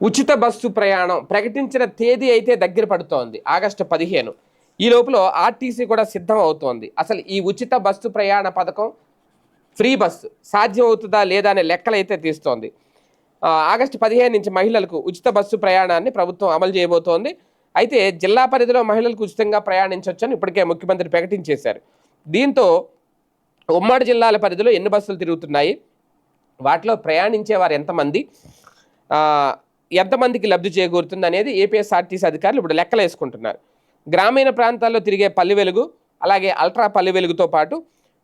ఉచిత బస్సు ప్రయాణం ప్రకటించిన తేదీ అయితే దగ్గర పడుతోంది. ఆగస్టు పదిహేను. ఈ లోపల ఆర్టీసీ కూడా సిద్ధం అవుతోంది. అసలు ఈ ఉచిత బస్సు ప్రయాణ పథకం ఫ్రీ బస్సు సాధ్యం అవుతుందా లేదా అనే లెక్కలు అయితే తీస్తోంది. ఆగస్టు పదిహేను నుంచి మహిళలకు ఉచిత బస్సు ప్రయాణాన్ని ప్రభుత్వం అమలు చేయబోతోంది. అయితే జిల్లా పరిధిలో మహిళలకు ఉచితంగా ప్రయాణించవచ్చని ఇప్పటికే ముఖ్యమంత్రి ప్రకటించేశారు. దీంతో ఉమ్మడి జిల్లాల పరిధిలో ఎన్ని బస్సులు తిరుగుతున్నాయి? వాటిలో ప్రయాణించేవారు ఎంతమంది? ఎంతమందికి లబ్ధి చేకూరుతుంది అనేది ఏపీఎస్ఆర్టీసీ అధికారులు ఇప్పుడు లెక్కలు వేసుకుంటున్నారు. గ్రామీణ ప్రాంతాల్లో తిరిగే పల్లె వెలుగు అలాగే అల్ట్రా పల్లె వెలుగుతో పాటు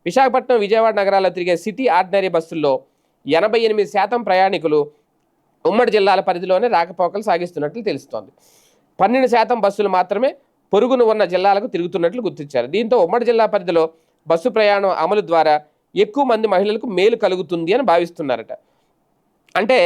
విశాఖపట్నం విజయవాడ నగరాల్లో తిరిగే సిటీ ఆర్డినరీ బస్సుల్లో ఎనభై ఎనిమిది శాతం ప్రయాణికులు ఉమ్మడి జిల్లాల పరిధిలోనే రాకపోకలు సాగిస్తున్నట్లు తెలుస్తోంది. పన్నెండు శాతం బస్సులు మాత్రమే పొరుగున ఉన్న జిల్లాలకు తిరుగుతున్నట్లు గుర్తించారు. దీంతో ఉమ్మడి జిల్లా పరిధిలో బస్సు ప్రయాణం అమలు ద్వారా ఎక్కువ మంది మహిళలకు మేలు కలుగుతుంది అని భావిస్తున్నారట. అంటే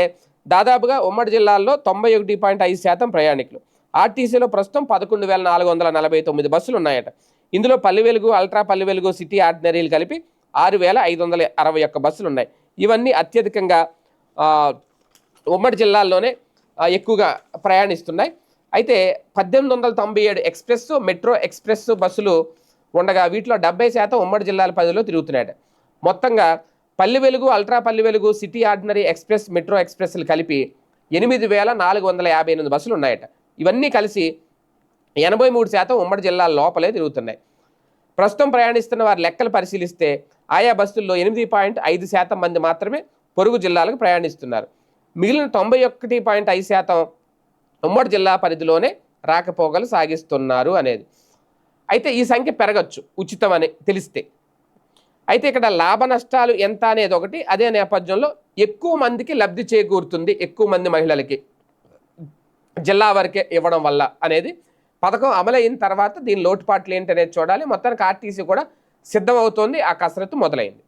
దాదాపుగా ఉమ్మడి జిల్లాల్లో తొంభై ఒకటి పాయింట్ ఐదు శాతం ప్రయాణికులు. ఆర్టీసీలో ప్రస్తుతం పదకొండు వేల నాలుగు వందల నలభై తొమ్మిది బస్సులు ఉన్నాయట. ఇందులో పల్లి వెలుగు అల్ట్రా పల్లి వెలుగు సిటీ ఆర్డినరీలు కలిపి ఆరు వేల ఐదు వందల అరవై ఒక్క బస్సులు ఉన్నాయి. ఇవన్నీ అత్యధికంగా ఉమ్మడి జిల్లాల్లోనే ఎక్కువగా ప్రయాణిస్తున్నాయి. అయితే పద్దెనిమిది వందల తొంభై ఏడు ఎక్స్ప్రెస్ మెట్రో ఎక్స్ప్రెస్ బస్సులు ఉండగా వీటిలో డెబ్బై శాతం ఉమ్మడి జిల్లాల పరిధిలో తిరుగుతున్నాయట. మొత్తంగా పల్లి వెలుగు అల్ట్రా పల్లి వెలుగు సిటీ ఆర్డినరీ ఎక్స్ప్రెస్ మెట్రో ఎక్స్ప్రెస్లు కలిపి ఎనిమిది వేల నాలుగు వందల యాభై ఎనిమిది బస్సులు ఉన్నాయట. ఇవన్నీ కలిసి ఎనభై మూడు శాతం ఉమ్మడి జిల్లాల లోపలే తిరుగుతున్నాయి. ప్రస్తుతం ప్రయాణిస్తున్న వారి లెక్కలు పరిశీలిస్తే ఆయా బస్సుల్లో ఎనిమిది పాయింట్ ఐదు శాతం మంది మాత్రమే పొరుగు జిల్లాలకు ప్రయాణిస్తున్నారు. మిగిలిన తొంభై ఒకటి పాయింట్ ఐదు శాతం ఉమ్మడి జిల్లా పరిధిలోనే రాకపోకలు సాగిస్తున్నారు అనేది. అయితే ఈ సంఖ్య పెరగచ్చు ఉచితం అని తెలిస్తే. అయితే ఇక్కడ లాభ నష్టాలు ఎంత అనేది ఒకటి అదే నేపథ్యంలో ఎక్కువ మందికి లబ్ధి చేకూరుతుంది ఎక్కువ మంది మహిళలకి. జిల్లా వరకే ఇవ్వడం వల్ల అనేది పథకం అమలైన తర్వాత దీని లోటుపాట్లు ఏంటి అనేది చూడాలి. మొత్తానికి ఆర్టీసీ కూడా సిద్ధమవుతోంది ఆ కసరత్తు మొదలైంది.